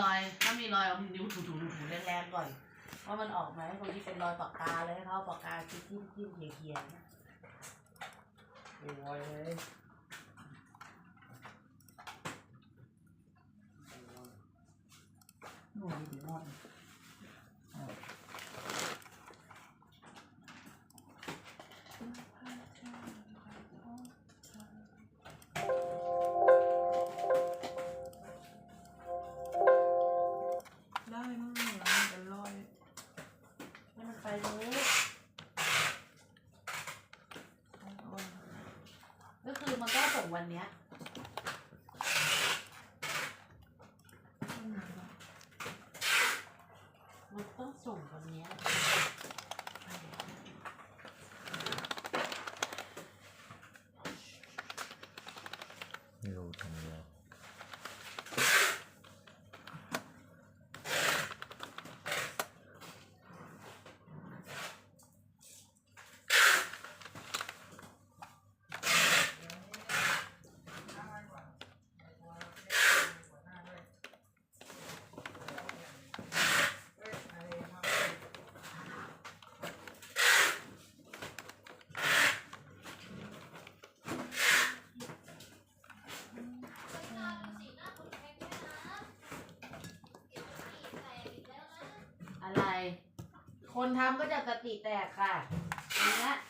รอย ถ้ามีรอยเอานิ้วถูถูถูแรงๆก่อนว่ามันออกไหมบางทีเป็นรอยปากกาเลยให้เขาเอาปากกาจิ้มจิ้มจิ้มเขียนๆนะโอ้ยเลยหนูดีมาก นไปเลยก็คือมันก็ส่งวันเนี้ยมันต้องส่งวันเนี้ยไม่รู้ทำอะไร อะไร คนทำก็จะสติแตกค่ะอย่างเงี้ยกูก็จะ